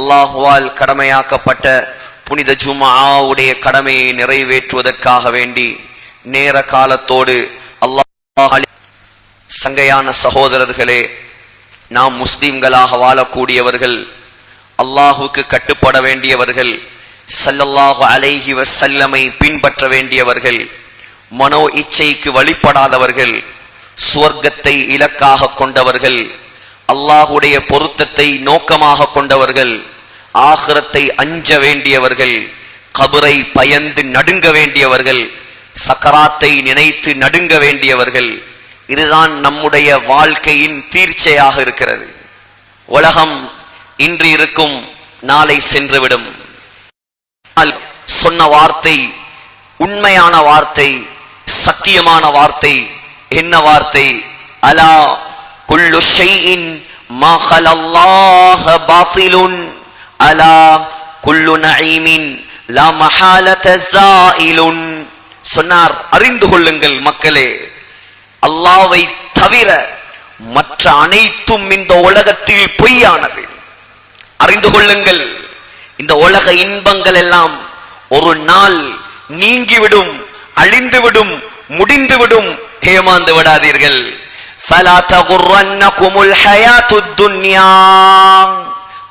அல்லாஹுவால் கடமையாக்கப்பட்ட புனித ஜுமாவுடைய கடமையை நிறைவேற்றுவதற்காக வேண்டி நேர காலத்தோடு அல்லாஹ் சங்கையான சகோதரர்களே நாம் முஸ்லீம்களாக வாழக்கூடியவர்கள் அல்லாஹுக்கு கட்டுப்பட வேண்டியவர்கள் சல்லல்லாஹு அலைஹி வசல்லமை பின்பற்ற வேண்டியவர்கள் மனோ இச்சைக்கு வழிபடாதவர்கள் சுவர்க்கத்தை இலக்காக கொண்டவர்கள் அல்லாஹுடைய பொருத்தத்தை நோக்கமாக கொண்டவர்கள் ஆகிரத்தை அஞ்ச வேண்டியவர்கள் கபரை பயந்து நடுங்க வேண்டியவர்கள் சக்கராத்தை நினைத்து நடுங்க வேண்டியவர்கள் இதுதான் நம்முடைய வாழ்க்கையின் தீர்ச்சையாக இருக்கிறது. உலகம் இன்று இருக்கும் நாளை சென்றுவிடும். சொன்ன வார்த்தை உண்மையான வார்த்தை சத்தியமான வார்த்தை என்ன வார்த்தை? அலா குல்லு ஷைஇன் மா خلالله باطل அலா குல்லு நஈமின் லா மஹாலத زائل சொன்னார் அறிந்து கொள்ளுங்கள் மக்களே அல்லாவை தவிர மற்ற அனைத்தும் இந்த உலகத்தில் பொய்யானது அறிந்து கொள்ளுங்கள் இந்த உலக இன்பங்கள் எல்லாம் ஒரு நாள் நீங்கிவிடும் அழிந்துவிடும் முடிந்துவிடும் ஏமாந்து விடாதீர்கள் ഫലാ തഗുറന്നകുമുൽ ഹയാത്തുദ്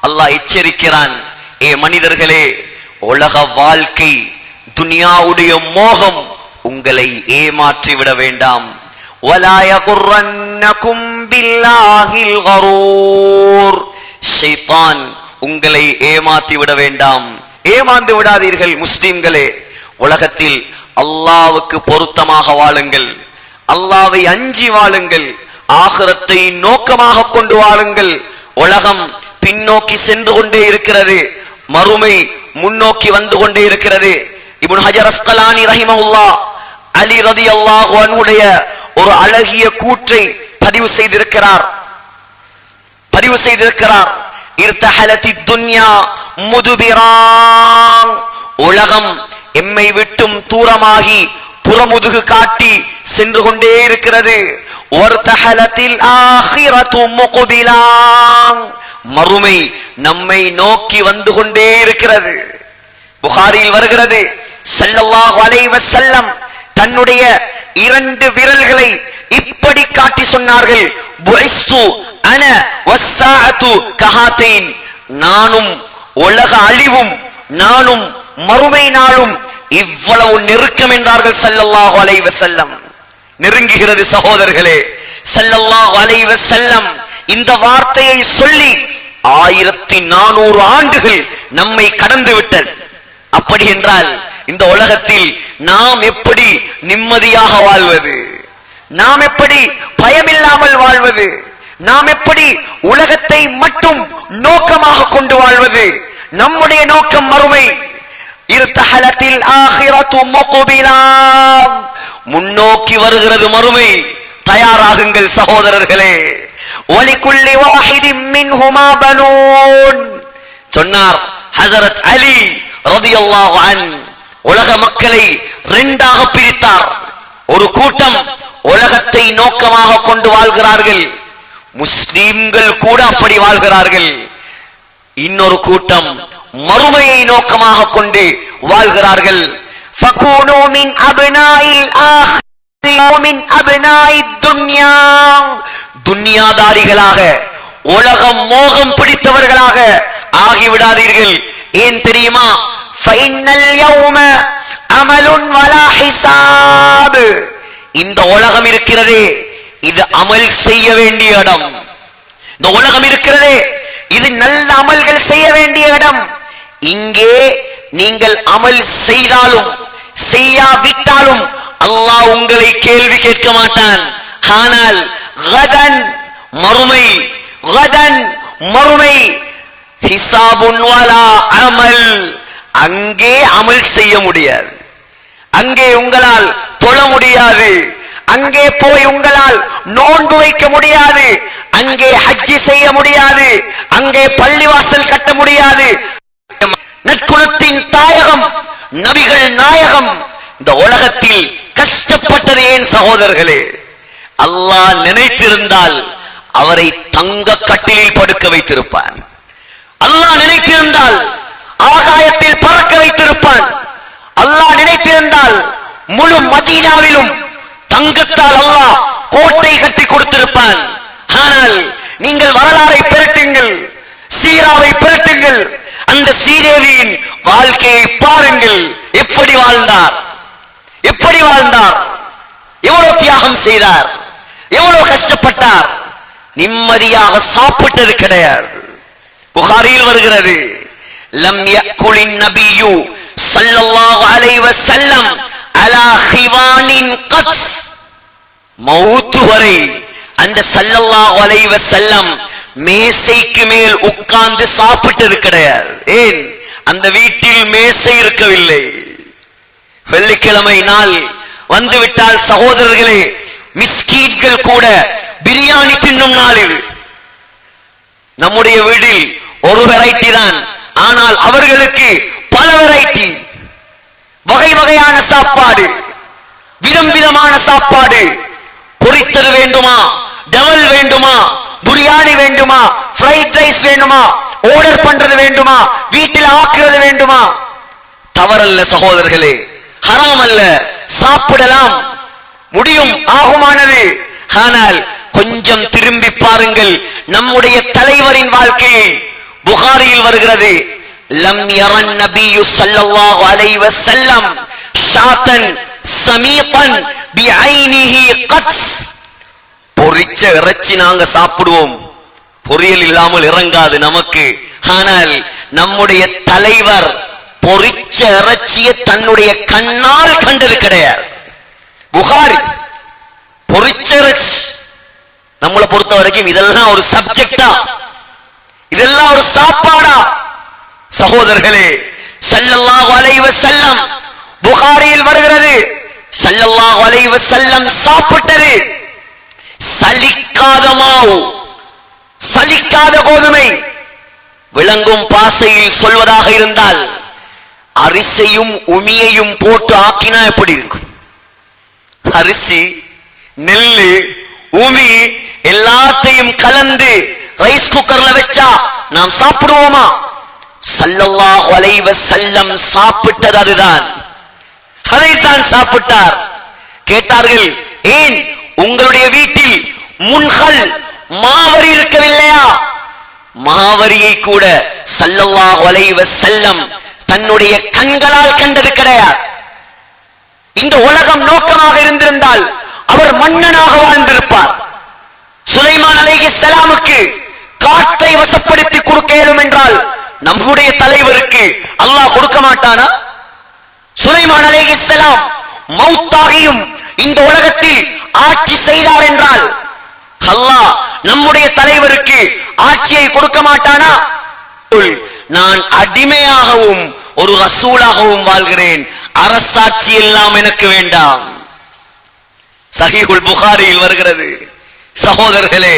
அல்லாஹ் எச்சரிக்கிறான் ஏ மனிதர்களே உலக வாழ்க்கை துனியாவுடைய மோகம் உங்களை ஏமாற்றி விட வேண்டாம். உங்களை ஏமாத்தி விட வேண்டாம். ஏமாந்து விடாதீர்கள் முஸ்லிம்களே. உலகத்தில் அல்லாவுக்கு பொருத்தமாக வாழுங்கள். அல்லாவை அஞ்சி வாழுங்கள். ஆகிரத்தை நோக்கமாக கொண்டு வாழுங்கள். உலகம் பின்னோக்கி சென்று கொண்டே இருக்கிறது. மறுமை முன்னோக்கி வந்து கொண்டே இருக்கிறது. இபுன் ஹஜர் அஸ்கலானி ரஹிமஹுல்லா அலி ரதியல்லாஹு அன்ஹுடைய ஒரு அழகிய கூற்றை பதிவு செய்திருக்கிறார். பதிவு செய்திருக்கிறார். இர்தஹலத்தி துன்யா முதுபிரான். உலகம் எம்மை விட்டும் தூரமாகி புறமுதுகு காட்டி சென்று கொண்டே இருக்கிறது. ஒருத்தஹலத்தில் ஆஹிரத்து மறுமை நம்மை நோக்கி வந்து கொண்டே இருக்கிறது. புகாரில் வருகிறது ஸல்லல்லாஹு அலைவ செல்லம் தன்னுடைய இரண்டு விரல்களை இப்படி காட்டி சொன்னார்கள். அன நானும் உலக அழிவும் நானும் மறுமை நாளும் இவ்வளவு நெருக்கம் என்றார்கள் செல்லவாகு அலைவ செல்லம் நெருங்குகிறது சகோதரர்களே. ஸல்லல்லாஹு வளைவ செல்லம் இந்த வார்த்தையை சொல்லி ஆயிரத்தி நானூறு ஆண்டுகள் நம்மை கடந்து விட்டது. அப்படி என்றால் இந்த உலகத்தில் நாம் எப்படி நிம்மதியாக வாழ்வது? நாம் எப்படி பயமில்லாமல் வாழ்வது? நாம் எப்படி உலகத்தை மட்டும் நோக்கமாக கொண்டு வாழ்வது? நம்முடைய நோக்கம் மறுமை. இருத்தஹலத்தில் ஆகிரத்து முகுபிலா. முன்னோக்கி வருகிறது மறுமை. தயாராகுங்கள் சகோதரர்களே. ஒலிக்குள்ளி வாஹிதி மின்ஹுமா பனூன். சொன்னார் ஹசரத் அலி ரதியல்லாஹு அன் உலக மக்களை ரெண்டாக பிரித்தார். ஒரு கூட்டம் உலகத்தை நோக்கமாக கொண்டு வாழ்கிறார்கள். முஸ்லிம்கள் கூட அப்படி வாழ்கிறார்கள். இன்னொரு கூட்டம் மறுமையை நோக்கமாக கொண்டு வாழ்கிறார்கள். فَكُونُوا مِنْ أَبْنَاءِ الْآخِرَةِ وَمِنْ أَبْنَاءِ الدُّنْيَا துன்யாதாரிகளாக உலகம் மோகம் பிடித்தவர்களாக ஆகிவிடாதீர்கள் ஏன் தெரியுமா فَإِنَّ الْيَوْمَ عَمَلٌ وَلَا حِسَابٌ இந்த உலகம் இருக்கிறதே இது அமல் செய்ய வேண்டிய இடம் இந்த உலகம் இருக்கிறதே இது நல்ல அமல்கள் செய்ய வேண்டிய இடம் இங்கே நீங்கள் அமல் செய்தாலும் செய்யாவிட்டாலும் அல்லாஹ் உங்களை கேள்வி கேட்க மாட்டான். ஆனால் கதன் மறுமை கதன் மறுமை ஹிசாபுன் அமல் அங்கே அமல் செய்ய முடியாது. அங்கே உங்களால் தொழ முடியாது. அங்கே போய் உங்களால் நோன்பு வைக்க முடியாது. அங்கே ஹஜ்ஜி செய்ய முடியாது. அங்கே பள்ளிவாசல் கட்ட முடியாது. நற்குணத்தின் தாயகம் நபிகள் நாயகம். இந்த உலகத்தில் கஷ்டப்பட்டது ஏன் சகோதரர்களே? அல்லாஹ் நினைத்திருந்தால் அவரை தங்க கட்டிலில் படுக்க வைத்திருப்பான். அல்லாஹ் நினைத்திருந்தால் ஆகாயத்தில் பறக்க வைத்திருப்பான். அல்லாஹ் நினைத்திருந்தால் முழு மதீனாவிலும் தங்கத்தால் அல்லாஹ் கோட்டை கட்டி கொடுத்திருப்பான். ஆனால் நீங்கள் வரலாறை பிரட்டுங்கள் சீராவை பிரட்டுங்கள் அந்த ஸ்ரீதேவியின் வாழ்க்கையை பாருங்கள். எப்படி வாழ்ந்தார்? எப்படி வாழ்ந்தார்? எவ்வளவு தியாகம் செய்தார்? எவ்வளவு கஷ்டப்பட்டார்? நிம்மதியாக சாப்பிட்டது கிடையாது. புகாரில் வருகிறது. லம் யக்குலின் நபியு சல்லல்லாஹு அலைஹி வஸல்லம் அலா ஹிவானின் கத்ஸ். மௌத் வரை அந்த சல்லல்லாஹு அலைஹி வஸல்லம் மேசைக்கு மேல் உட்கார்ந்து சாப்பிட்டது கிடையாது. ஏன்? அந்த வீட்டில் மேசை இருக்கவில்லை. வெள்ளிக்கிழமை நாள் வந்துவிட்டால் சகோதரர்களே மிஸ்கீன்கள் கூட பிரியாணி தின்னும் நாள் இது நம்முடைய வீட்டில் ஒரு வெரைட்டி தான். ஆனால் அவர்களுக்கு பல வெரைட்டி வகை வகையான சாப்பாடு விதம் விதமான சாப்பாடு. பொரித்தது வேண்டுமா? டவல் வேண்டுமா? பிரியாணி வேண்டுமா? ஃப்ரைட் ரைஸ் வேண்டுமா? ஆர்டர் பண்றது வேண்டுமா? வீட்டில் ஆக்குறது வேண்டுமா? தவறல்ல சகோதரர்களே ஹராம் அல்ல சாப்பிடலாம். முடியும் ஆகுமானது. ஆனால் கொஞ்சம் திரும்பி பாருங்கள் நம்முடைய தலைவரின் வாழ்க்கையை புகாரியில் வருகிறது. லம் யரன் நபியு ஸல்லல்லாஹு அலைஹி வஸல்லம் ஷாத்தன் சமீகன் பிஐனிஹி கத்ஸ். பொரிச்ச இறைச்சி நாங்க சாப்பிடுவோம். பொரியல் இல்லாமல் இறங்காது நமக்கு. ஆனால் நம்முடைய தலைவர் பொரிச்ச இறைச்சியை தன்னுடைய கண்ணால் கண்டது கிடையாது புகாரி பொரிச்ச இறைச்சி. நம்மளை பொறுத்த வரைக்கும் இதெல்லாம் ஒரு சப்ஜெக்டா இதெல்லாம் ஒரு சாப்பாடா. சகோதரர்களே ஸல்லல்லாஹு அலைஹி வஸல்லம் புகாரியில் வருகிறது. ஸல்லல்லாஹு அலைஹி வஸல்லம் சாப்பிட்டது. சலிக்காத மாவு சலிக்காத கோதுமை. விளங்கும் பாசையில் சொல்வதாக இருந்தால் அரிசையும் உமியையும் போட்டு ஆக்கினா எப்படி இருக்கும்? அரிசி நெல்லு உமி எல்லாத்தையும் கலந்து ரைஸ் குக்கர்ல வச்சா நாம் சாப்பிடுவோமா? சல்லல்லாஹு அலைவ செல்லம் சாப்பிட்டது அதுதான். அதைத்தான் சாப்பிட்டார். கேட்டார்கள் ஏன் உங்களுடைய வீட்டில் முன்கள் மாவரி இருக்கவில்லையா? மாவரியை கூட சல்லல்லா வலைவ செல்லம் தன்னுடைய கண்களால் கண்டது கிடையாது இந்த உலகம் நோக்கமாக இருந்திருந்தால் அவர் மன்னனாக வாழ்ந்திருப்பார். சுலைமான் சலாமுக்கு காற்றை வசப்படுத்தி கொடுக்க இயலும் என்றால் நம்முடைய தலைவருக்கு அல்லாஹ் கொடுக்க மாட்டானா? சுலைமான் அலைஹிஸ்ஸலாம் மௌத்தாகியும் இந்த உலகத்தில் ஆட்சி செய்தார் என்றால் அல்லாஹ் நம்முடைய தலைவருக்கு ஆட்சியை கொடுக்க மாட்டானா? நான் அடிமையாகவும் ஒரு ரசூலாகவும் வாழ்கிறேன். அரசாட்சி எல்லாம் எனக்கு வேண்டாம். சஹீஹுல் புகாரியில் வருகிறது. சகோதரர்களே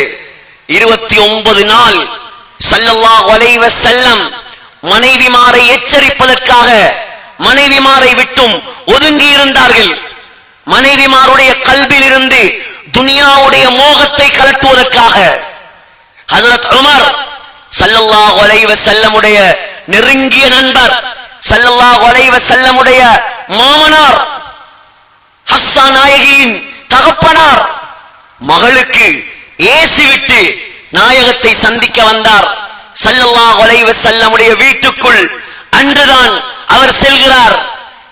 இருபத்தி ஒன்பது நாள் சல்லல்லா அலைஹி செல்லம் மனைவிமாரை எச்சரிப்பதற்காக மனைவிமாரை விட்டும் ஒதுங்கி இருந்தார்கள் மனைவிமாருடைய கல்வியிலிருந்து துனியாவுடைய மோகத்தை கலட்டுவதற்காக ஹசரத் உமர் சல்லல்லா ஒலைவ செல்லமுடைய நெருங்கிய நண்பர் சல்லல்லா ஒலைவ செல்லமுடைய மாமனார் ஹஸ்ஸா நாயகியின் தகப்பனார் மகளுக்கு ஏசி விட்டு நாயகத்தை சந்திக்க வந்தார். சல்லல்லா ஒலைவ செல்லமுடைய வீட்டுக்குள் அன்றுதான் அவர் செல்கிறார்.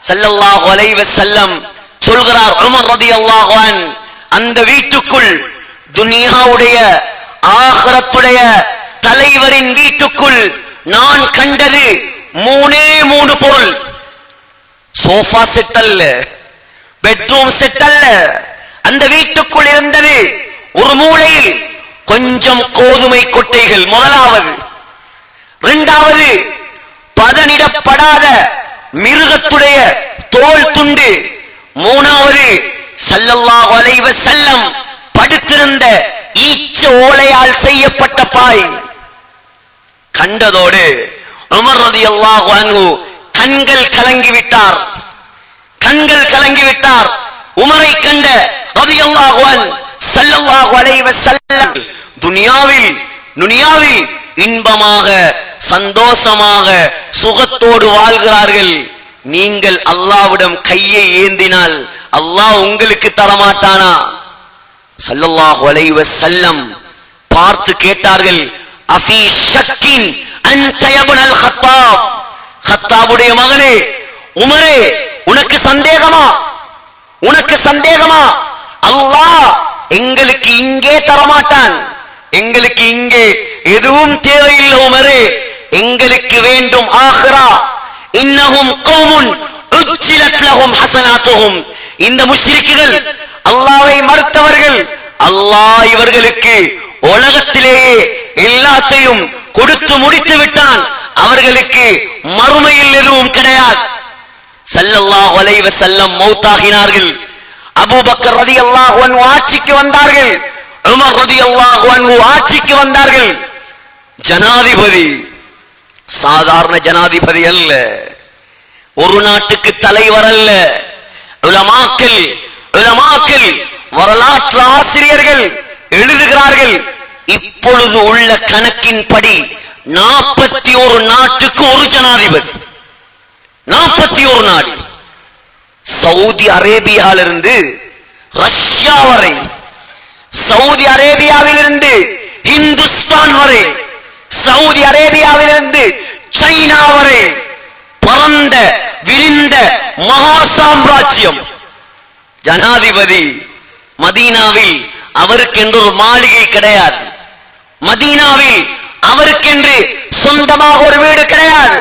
சல்லல்லா ஒலைவ செல்லம் சொல்கிறார் உமர் ரதி அன் அந்த வீட்டுக்குள் துனியாவுடைய ஆகரத்துடைய தலைவரின் வீட்டுக்குள் நான் கண்டது மூணே மூணு பொருள். சோஃபா செட் அல்ல பெட்ரூம் செட் அல்ல. அந்த வீட்டுக்குள் இருந்தது ஒரு மூலையில் கொஞ்சம் கோதுமை கொட்டைகள் முதலாவது. இரண்டாவது பதனிடப்படாத மிருகத்துடைய தோல் துண்டு. மூணாவது சல்லல்லாஹு அலைஹி வஸல்லம் படுத்திருந்த ஈச்ச ஓலையால் செய்யப்பட்ட பாய். கண்டதோடு உமர் ரலியல்லாஹு அன்ஹு கண்கள் கலங்கி விட்டார். கண்கள் கலங்கி விட்டார். உமரை கண்ட ரலியல்லாஹு அன் சல்லல்லாஹு அலைஹி வஸல்லம் துனியாவில் துனியாவில் இன்பமாக சந்தோஷமாக சுகத்தோடு வாழ்கிறார்கள். நீங்கள் அல்லாவிடம் கையை ஏந்தினால் அல்லாஹ் உங்களுக்கு தரமாட்டானா? ஸல்லல்லாஹு அலைஹி வஸல்லம் பார்த்து கேட்டார்கள் அஃபி ஷக்கின் அன்த யப்னல் ஹத்தாப் ஹத்தாபுடைய மகனே உமரே உனக்கு சந்தேகமா? உனக்கு சந்தேகமா? அல்லாஹ் எங்களுக்கு இங்கே தரமாட்டான். எங்களுக்கு இங்கே எதுவும் தேவையில்லை உமரே. எங்களுக்கு வேண்டும் ஆஹ்ரா. இன்னஹும் கௌமுன் உஜ்ஜிலத் லஹும் ஹஸனாத்துஹும் இந்த முஷ்ரிக்குகள் அல்லாஹ்வை மறுத்தவர்கள். அல்லாஹ் இவர்களுக்கு உலகத்திலேயே எல்லாத்தையும் கொடுத்து முடித்து விட்டான். அவர்களுக்கு மறுமையில் எதுவும் கிடையாது. ஸல்லல்லாஹு அலைஹி வஸல்லம் மௌத்தாகினார்கள். அபூபக்கர் ரலியல்லாஹு அன்ஹு ஆட்சிக்கு வந்தார்கள். உமர் ரலியல்லாஹு அன்ஹு ஆட்சிக்கு வந்தார்கள். ஜனாதிபதி சாதாரண ஜனாதிபதி அல்ல. ஒரு நாட்டுக்கு தலைவர் அல்ல. உலமாக்கள் உலமாக்கள் வரலாற்று ஆசிரியர்கள் எழுதுகிறார்கள். இப்பொழுது உள்ள கணக்கின்படி நாற்பத்தி ஒரு நாட்டுக்கு ஒரு ஜனாதிபதி. நாற்பத்தி ஒரு நாடு. சவுதி அரேபியாவிலிருந்து ரஷ்யா வரை சவுதி அரேபியாவிலிருந்து இந்துஸ்தான் வரை சவுதி அரேபியாவிலிருந்து சைனா வரை பரந்த விரிந்த மகா சாம்ராஜ்யம். ஜனாதிபதி மதீனாவில் அவருக்கென்று ஒரு மாளிகை கிடையாது. மதீனாவில் அவருக்கென்று சொந்தமாக ஒரு வீடு கிடையாது.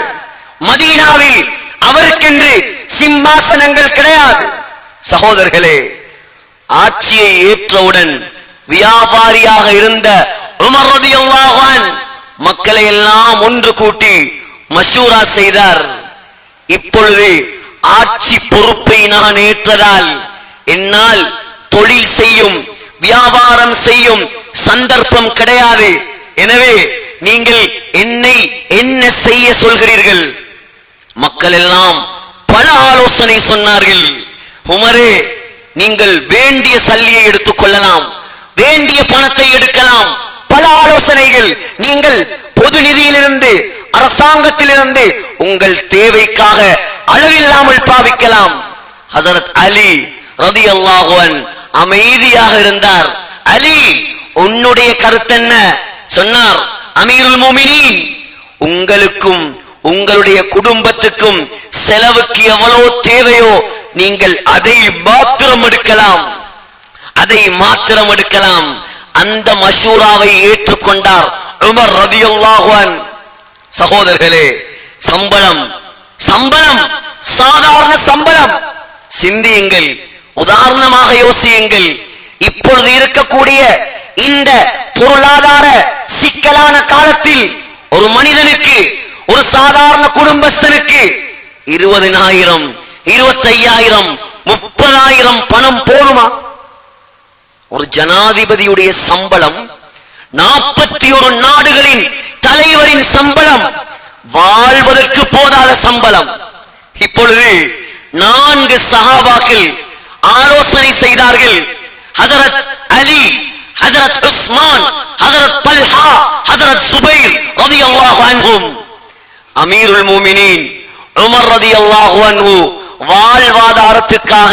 மதீனாவில் அவருக்கென்று சிம்மாசனங்கள் கிடையாது. சகோதரர்களே ஆட்சியை ஏற்றவுடன் வியாபாரியாக இருந்த உமர் மக்களை எல்லாம் ஒன்று கூட்டி மசூரா செய்தார். இப்பொழுது ஆட்சி பொறுப்பை நான் ஏற்றதால் என்னால் தொழில் செய்யும் வியாபாரம் செய்யும் சந்தர்ப்பம் கிடையாது. எனவே நீங்கள் என்னை என்ன செய்ய சொல்கிறீர்கள்? மக்கள் எல்லாம் பல ஆலோசனை சொன்னார்கள். உமரே நீங்கள் வேண்டிய சல்லியை எடுத்துக் கொள்ளலாம் வேண்டிய பணத்தை எடுக்கலாம் பல ஆலோசனைகள். நீங்கள் பொது நிதியிலிருந்து அரசாங்கத்திலிருந்து உங்கள் தேவைக்காக அளவில்லாமல் பாவிக்கலாம். ஹசரத் அலி ரதி அல்லாஹுவன் அமைதியாக இருந்தார். அலி உன்னுடைய கருத்து என்ன சொன்னார் அமீருல் மோமினின் உங்களுக்கும் உங்களுடைய குடும்பத்துக்கும் செலவுக்கு எவ்வளவு தேவையோ நீங்கள் அதை மாத்திரம் எடுக்கலாம். அதை மாத்திரம் எடுக்கலாம். அந்த மஷூராவை ஏற்றுக்கொண்டார் உமர் ரதியுல்லாஹுவன் சகோதரர்களே சம்பளம் சம்பளம் சாதாரண சம்பளம். சிந்தியுங்கள் உதாரணமாக யோசியுங்கள். இப்பொழுது இருக்கக்கூடிய இந்த பொருளாதார சிக்கலான காலத்தில் ஒரு மனிதனுக்கு ஒரு சாதாரண குடும்பஸ்தனுக்கு இருபதினாயிரம் இருபத்தையாயிரம் முப்பதாயிரம் பணம் போடுமா ஒரு ஜனாதிபதியுடைய சம்பளம் நாற்பத்தி ஒரு நாடுகளின் தலைவரின் சம்பளம். வாழ்வதற்கு போதாத சம்பளம். இப்பொழுது நான்கு சகாபாக்கள் ஆலோசனை செய்தார்கள். ஹசரத் அலி ஹசரத் உஸ்மான் ஹசரத் தல்ஹா ஹசரத் சுபைர் ரலியல்லாஹு அன்ஹும். அமீருல் மூமினின் உமர் ரலியல்லாஹு அன்ஹு வாழ்வாதாரத்துக்காக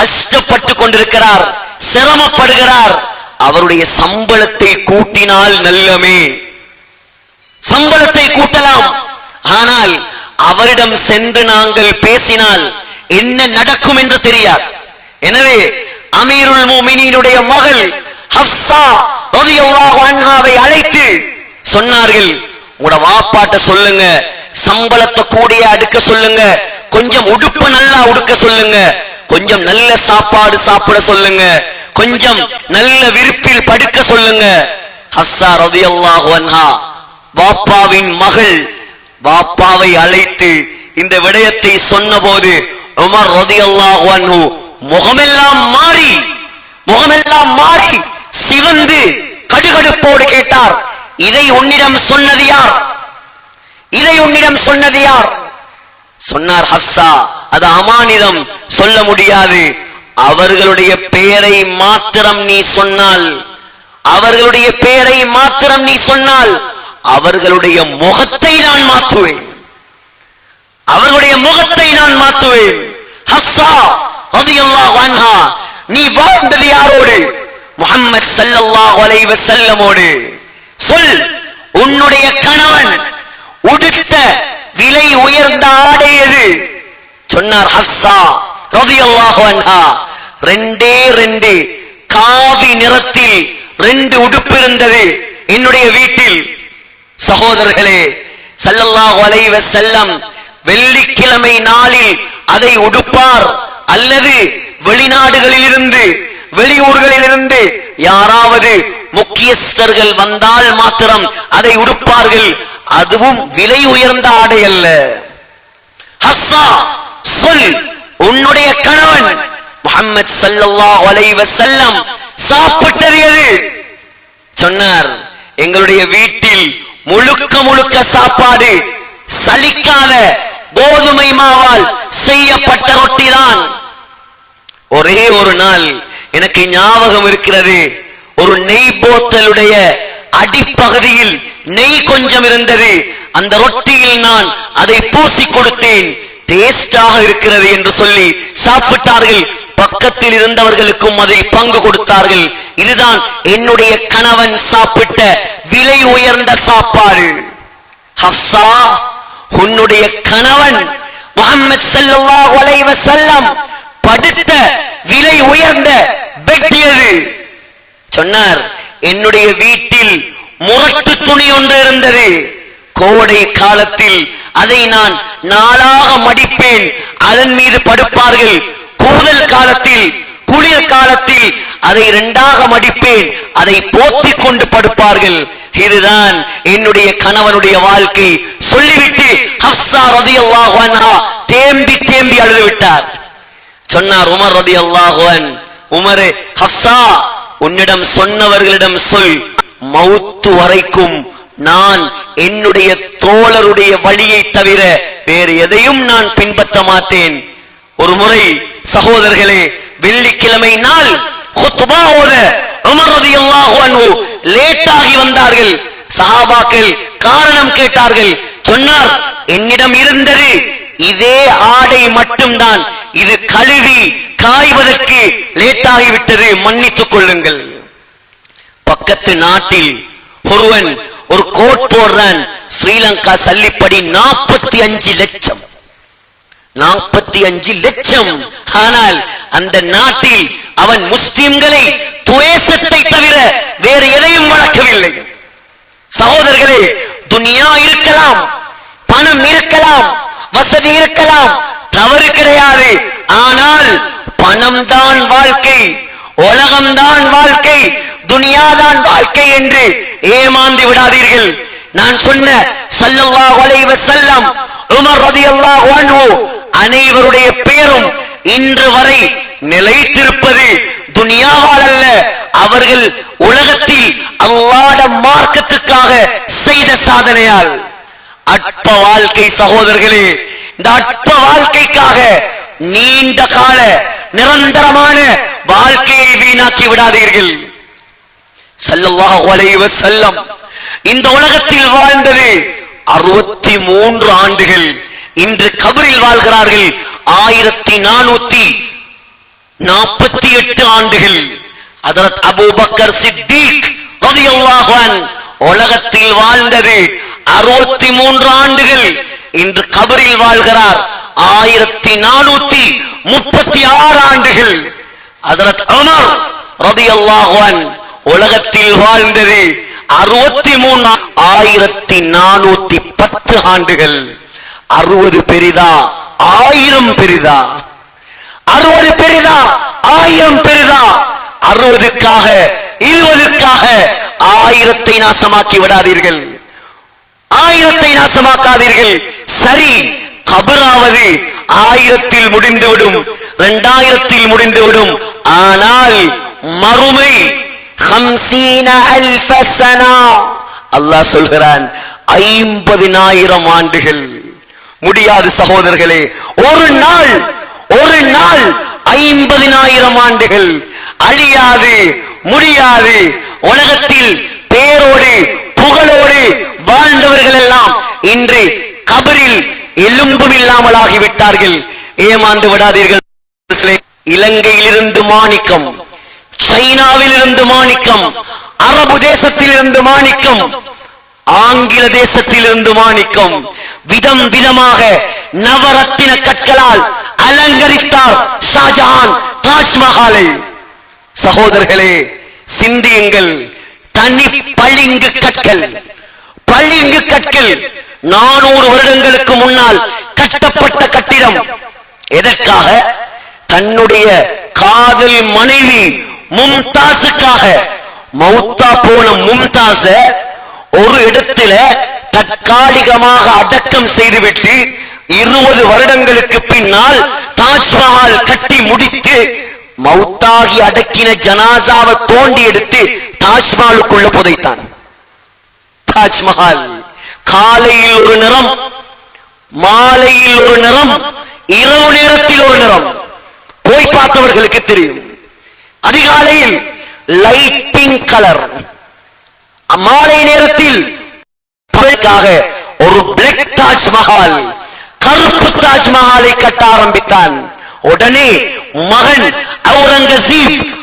கஷ்டப்பட்டு கொண்டிருக்கிறார் சிரமப்படுகிறார். அவருடைய சம்பளத்தை கூட்டினால் நல்லமே. சம்பளத்தை கூட்டலாம். ஆனால் அவரிடம் சென்று நாங்கள் பேசினால் என்ன நடக்கும் என்று தெரியாது. எனவே அமீருல் மோமினியினுடைய மகள் ஹப்சா அன்ஹாவை அழைத்து சொன்னார்கள் உங்களோட வாப்பாட்ட சொல்லுங்க சம்பளத்தை கூடிய அடுக்க சொல்லுங்க கொஞ்சம் உடுப்பு நல்லா உடுக்க சொல்லுங்க கொஞ்சம் நல்ல சாப்பாடு சாப்பிட சொல்லுங்க. கொஞ்சம் நல்ல விருப்பில் படுக்க சொல்லுங்க. ஹப்சா ரலியல்லாஹு அன்ஹா பாப்பாவின் மகள் பாப்பாவை அழைத்து இந்த விடயத்தை சொன்னபோது உமர் ரலியல்லாஹு அன்ஹு முகமெல்லாம் மாறி முகமெல்லாம் மாறி சிவந்து கடுகடுப்போடு கேட்டார் இதை உன்னிடம் சொன்னது யார்? இதை உன்னிடம் சொன்னது யார்? சொன்னார் ஹப்சா அது அமானிதம் சொல்ல முடியாது. அவர்களுடைய பெயரை மாத்திரம் நீ சொன்னால் அவர்களுடைய பெயரை மாத்திரம் நீ சொன்னால் அவர்களுடைய முகத்தை நான் மாற்றுவேன். அவர்களுடைய முகத்தை நான் மாற்றுவேன். ஹப்சா ரலியல்லாஹு அன்ஹா நீ வாழ்ந்தது யாரோடு? முஹம்மது ஸல்லல்லாஹு அலைஹி செல்லமோடு சொல் உன்னுடைய கணவன் உடுத்த விலை உயர்ந்த ஆடை எது? சொன்னார் ஹப்சா ரெண்டே ரெண்டு. காவி நிறத்தில் ரெண்டு உடுப்பு இருந்தது. என்னுடைய வீட்டில். சகோதரர்களே ஸல்லல்லாஹு அலைவ செல்லம் வெள்ளிக்கிழமை நாளில் அதை உடுப்பார். அல்லது வெளிநாடுகளில் இருந்து வெளியூர்களில் இருந்து யாராவது முக்கியஸ்தர்கள் வந்தால் மாத்திரம் அதை உடுப்பார்கள். அதுவும் விலை உயர்ந்த ஆடை அல்ல. ஹஸ்ஸா சொல். உன்னுடைய கணவன் முகமது சல்லா அலைஹி செல்லம் சாப்பிட்டது எது? சொன்னார் எங்களுடைய வீட்டில் முழுக்க முழுக்க சாப்பாடு சலிக்காத கோதுமை மாவால் செய்யப்பட்ட ரொட்டிதான். ஒரே ஒரு நாள் எனக்கு ஞாபகம் இருக்கிறது. ஒரு நெய் போத்தலுடைய அடிப்பகுதியில் நெய் கொஞ்சம் இருந்தது. அந்த ரொட்டியில் நான் அதை பூசி கொடுத்தேன். டேஸ்டாக இருக்கிறது என்று சொல்லி சாப்பிட்டார்கள். பக்கத்தில் இருந்தவர்களுக்கும் அதை பங்கு கொடுத்தார்கள். இதுதான் என்னுடைய கணவன் சாப்பிட்ட விலை உயர்ந்த சாப்பாடு. ஹப்சா உன்னுடைய கணவன் முகமது ஸல்லல்லாஹு அலைஹி செல்லம் படுத்த விலை உயர்ந்த பெட் எது? சொன்னார் என்னுடைய வீட்டில் முரட்டு துணி ஒன்று இருந்தது. கோடை காலத்தில் அதை நான் நாளாக மடிப்பேன். அதன் மீது படுப்பார்கள். கூதல் காலத்தில் குளிர் காலத்தில் அதை இரண்டாக மடிப்பேன். அதை போத்திக் கொண்டு படுப்பார்கள். இதுதான் என்னுடைய கணவனுடைய வாழ்க்கை. சொல்லிவிட்டு ஹப்சா ரதி அன்ஹா தேம்பி தேம்பி அழுது விட்டார் சொன்னார் உமர் ரதி அல்லாஹுவன் உமரே ஹப்சா உன்னிடம் சொன்னவர்களிடம் சொல். மௌத்து வரைக்கும் நான் என்னுடைய தோழருடைய வழியை தவிர வேறு எதையும் நான் பின்பற்ற மாட்டேன். ஒரு முறை சகோதரர்களே வெள்ளிக்கிழமை நாள் ஓத உமர் ரலியல்லாஹு அன்ஹு லேட்டாகி வந்தார்கள். சஹாபாக்கள் காரணம் கேட்டார்கள். சொன்னார் என்னிடம் இருந்தது இதே ஆடை மட்டும்தான். இது கழுவி காய்வதற்கு லேட்டாகிவிட்டது. மன்னித்துக் கொள்ளுங்கள். பக்கத்து நாட்டில் ஒருவன் ஒரு கோட் போடுறான். ஸ்ரீலங்கா சல்லிப்படி நாற்பத்தி அஞ்சு லட்சம். நாற்பத்தி அஞ்சு லட்சம். ஆனால் அந்த நாட்டில் அவன் முஸ்லிம்களை துவேசத்தை தவிர வேறு எதையும் வளர்க்கவில்லை. சகோதரர்களே துனியா இருக்கலாம் பணம் இருக்கலாம் வசதி இருக்கலாம் தவறு கிடையாது. ஆனால் பணம் தான் வாழ்க்கை உலகம் தான் வாழ்க்கை துனியாதான் வாழ்க்கை என்று ஏமாந்து விடாதீர்கள். நான் சொன்ன ஸல்லல்லாஹு அலைஹி வஸல்லம் உமர் ரலியல்லாஹு அன்ஹு அனைவருடைய பெயரும் இன்று வரை நிலைத்திருப்பது துனியாவால் அல்ல. அவர்கள் உலகத்தில் அல்லாத மார்க்கத்துக்காக செய்த சாதனையால். அற்ப வாழ்க்கை சகோதரர்களே இந்த அற்ப வாழ்க்கைக்காக நீண்ட கால நிரந்தரமான வாழ்க்கையை வீணாக்கி விடாதீர்கள். ஸல்லல்லாஹு அலைஹி வஸல்லம் இந்த உலகத்தில் வாழ்ந்தது அறுபத்தி மூன்று ஆண்டுகள். இன்று கபரில் வாழ்கிறார்கள் ஆயிரத்தி நானூத்தி நாற்பத்தி எட்டு ஆண்டுகள். அதரத் அபூபக்கர் சித்திக் உலகத்தில் வாழ்ந்தது அறுபத்தி மூன்று ஆண்டுகள். இன்று கபரில் வாழ்கிறார் ஆயிரத்தி நானூத்தி முப்பத்தி ஆறு ஆண்டுகள். அதரத் அமர் ரலியல்லாஹு உலகத்தில் வாழ்ந்தது அறுபத்தி மூணு ஆயிரத்தி நானூத்தி பத்து ஆண்டுகள். அறுபது பெரிதா? ஆயிரம் பெரிதா? அறுபது பெரிதா? ஆயிரம் பெரிதா? அறுபதுக்காக இருபதுக்காக ஆயிரத்தை நாசமாக்கி விடாதீர்கள். ஆயிரத்தை நாசமாக்காதீர்கள். சரி கபராவது ஆயிரத்தில் முடிந்துவிடும் இரண்டாயிரத்தில் முடிந்துவிடும். ஆனால் மறுமை அல்லாஹ் சொல்கிறான் ஐம்பதினாயிரம் ஆண்டுகள். முடியாது சகோதரர்களே ஒரு நாள் ஒரு நாள் ஐம்பதினாயிரம் ஆண்டுகள். அழியாது முடியாது. உலகத்தில் பேரோடு புகழோடு வாழ்ந்தவர்கள் எல்லாம் இன்று கபரில் எலும்பும் இல்லாமல் ஆகிவிட்டார்கள் ஏமாந்து விடாதீர்கள். இலங்கையிலிருந்து மாணிக்கம். சைனாவில் இருந்து மாணிக்கம் அரபு தேசத்தில் இருந்து மாணிக்கம் ஆங்கில தேசத்தில் இருந்து மாணிக்கம் விதம் விதமாக நவரத்தின கற்களால் அலங்கரித்தார் ஷாஜஹான் தாஜ்மஹாலை. சகோதரர்களே சிந்தியுங்கள். தனி பளிங்கு கற்கள். பளிங்கு கற்கள் நானூறு வருடங்களுக்கு முன்னால் கட்டப்பட்ட கட்டிடம். எதற்காக? தன்னுடைய காதல் மனைவி மும்தாஸுக்காக மௌத்தா போன மும்தாஸ ஒரு இடத்துல தற்காலிகமாக அடக்கம் செய்துவிட்டு இருபது வருடங்களுக்கு பின்னால் தாஜ்மஹால் கட்டி முடித்து மௌத்தாகி அடக்கின ஜனாசாவை தோண்டி எடுத்து தாஜ்மஹாலுக்குள்ள புதைத்தான். தாஜ்மஹால் காலையில் ஒரு நிறம் மாலையில் ஒரு நிறம் இரவு நேரத்தில் ஒரு நிறம். போய் பார்த்தவர்களுக்கு தெரியும். அதிகாலையில் லைட் பிங்க் கலர் மாலை நேரத்தில் பகலுக்காக ஒரு பிளாக் தாஜ்மஹால் கருப்பு தாஜ்மஹாலை கட்ட ஆரம்பித்தான். உடனே மகன் அவுரங்கசீப்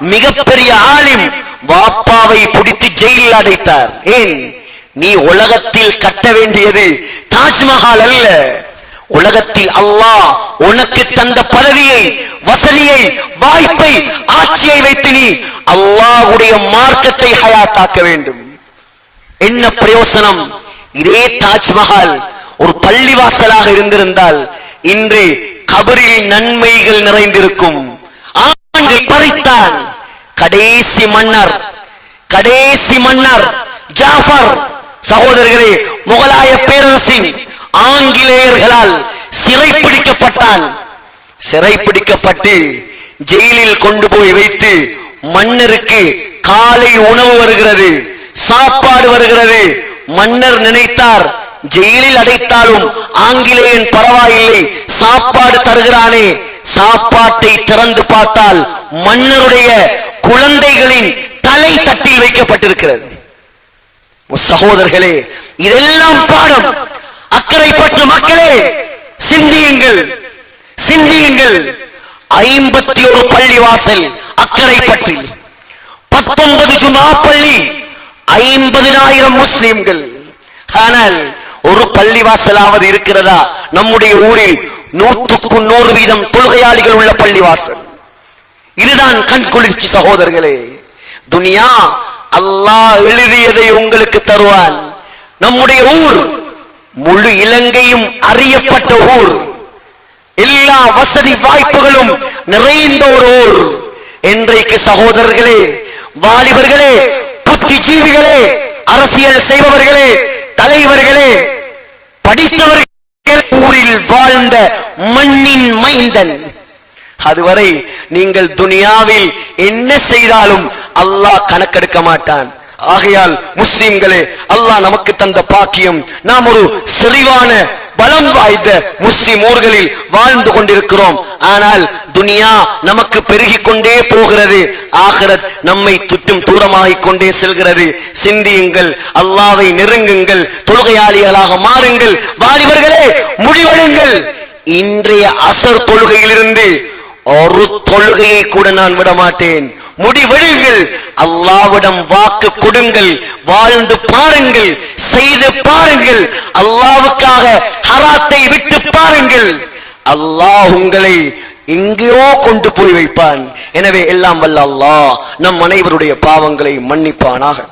மிகப்பெரிய ஆலிம் வாப்பாவை பிடித்து ஜெயிலில் அடைத்தார். ஏன்? நீ உலகத்தில் கட்ட வேண்டியது தாஜ்மஹால் அல்ல. உலகத்தில் அல்லாஹ் உனக்கு தந்த பதவியை வசதியை வாய்ப்பை ஆட்சியை வைத்து நீ அல்லாஹுடைய மார்க்கத்தை ஹயாத்தாக்க வேண்டும். என்ன பிரயோசனம்? இதே தாஜ்மஹால் ஒரு பள்ளிவாசலாக இருந்திருந்தால் இன்று கபரில் நன்மைகள் நிறைந்திருக்கும். ஆண்டு பறித்தான் கடைசி மன்னர் கடைசி மன்னர் ஜாஃபர் சகோதரர்களே முகலாய பேரரசின் ஆங்கிலேயர்களால் சிறைப்பிடிக்கப்பட்டான். சிறைப்பிடிக்கப்பட்டு ஜெயிலில் கொண்டு போய் வைத்து மன்னருக்கு காலை உணவு வருகிறது சாப்பாடு வருகிறது. மன்னர் நினைத்தார் ஜெயிலில் அடைத்தாலும் ஆங்கிலேயன் பரவாயில்லை சாப்பாடு தருகிறானே. சாப்பாட்டை திறந்து பார்த்தால் மன்னருடைய குழந்தைகளின் தலை தட்டில் வைக்கப்பட்டிருக்கிறது. சகோதரர்களே இதெல்லாம் பாடம். அக்கறைப்பட்ட மக்களே சிந்தியுங்கள் சிந்தியுங்கள். ஐம்பத்தி ஒரு பள்ளிவாசல் அக்கறைப்பற்றி பத்தொன்பது ஜுமா பள்ளி ஐம்பதினாயிரம் முஸ்லிம்கள். ஆனால் ஒரு பள்ளிவாசலாவது இருக்கிறதா? நம்முடைய ஊரில் நூற்றுக்கு நூறு வீதம் தொழுகையாளிகள் உள்ள பள்ளிவாசல். இதுதான் கண் குளிர்ச்சி சகோதரர்களே. துனியா அல்லாஹ் எழுதியதை உங்களுக்கு தருவான். நம்முடைய ஊர் முழு இலங்கையும் அறியப்பட்ட ஊர். எல்லா வசதி வாய்ப்புகளும் நிறைந்த ஒரு ஊர். இன்றைக்கு சகோதரர்களே வாலிபர்களே புத்திஜீவிகளே அரசியல் செய்பவர்களே தலைவர்களே படித்தவர்கள் ஊரில் வாழ்ந்த மண்ணின் மைந்தன். அதுவரை நீங்கள் துனியாவில் என்ன செய்தாலும் அல்லாஹ் கணக்கெடுக்க மாட்டான். ஆகையால் முஸ்லிம்களே அல்லாஹ் நமக்கு தந்த பாக்கியம். நாம் ஒரு செறிவான பலம் வாய்ந்த முஸ்லிம் ஊர்களில் வாழ்ந்து கொண்டிருக்கிறோம். ஆனால் துனியா நமக்கு பெருகிக் கொண்டே போகிறது. ஆகரத் நம்மை சுற்றும் தூரமாகிக் கொண்டே செல்கிறது. சிந்தியுங்கள் அல்லாவை நெருங்குங்கள் தொழுகையாளிகளாக மாறுங்கள். வாலிபர்களே முடிவெடுங்கள். இன்றைய அசர் தொழுகையிலிருந்து ஒரு தொழுகையை கூட நான் விட மாட்டேன் முடிவெடுங்கள். அல்லாவிடம் வாக்கு கொடுங்கள். வாழ்ந்து பாருங்கள். செய்து பாருங்கள். அல்லாவுக்காக ஹராத்தை விட்டு பாருங்கள். அல்லாஹ் உங்களை எங்கேயோ கொண்டு போய் வைப்பான். எனவே எல்லாம் வல்ல அல்லாஹ் நம் அனைவருடைய பாவங்களை மன்னிப்பானாக.